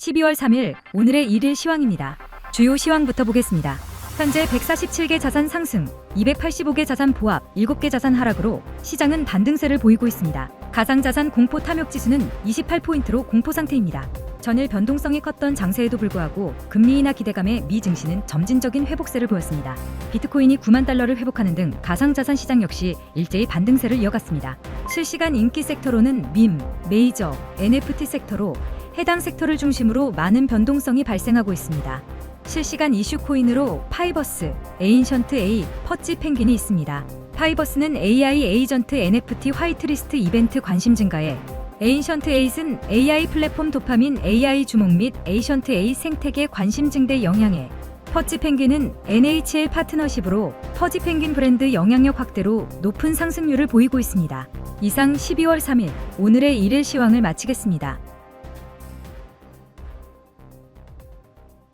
12월 3일 오늘의 일일 시황입니다. 주요 시황부터 보겠습니다. 현재 147개 자산 상승, 285개 자산 보합, 7개 자산 하락으로 시장은 반등세를 보이고 있습니다. 가상자산 공포 탐욕 지수는 28포인트로 공포 상태입니다. 전일 변동성이 컸던 장세에도 불구하고 금리 인하 기대감에 미 증시는 점진적인 회복세를 보였습니다. 비트코인이 9만 달러를 회복하는 등 가상자산 시장 역시 일제히 반등세를 이어갔습니다. 실시간 인기 섹터로는 밈, 메이저, NFT 섹터로 해당 섹터를 중심으로 많은 변동성이 발생하고 있습니다. 실시간 이슈 코인으로 파이버스, 에인션트 A, 퍼찌 펭귄이 있습니다. 파이버스는 AI 에이전트 NFT 화이트리스트 이벤트 관심 증가에 에인션트 에잇은 AI 플랫폼 도파민 AI 주목 및 에이션트 A 생태계 관심 증대 영향에 퍼지 펭귄은 NHL 파트너십으로 퍼지 펭귄 브랜드 영향력 확대로 높은 상승률을 보이고 있습니다. 이상 12월 3일 오늘의 일일 시황을 마치겠습니다.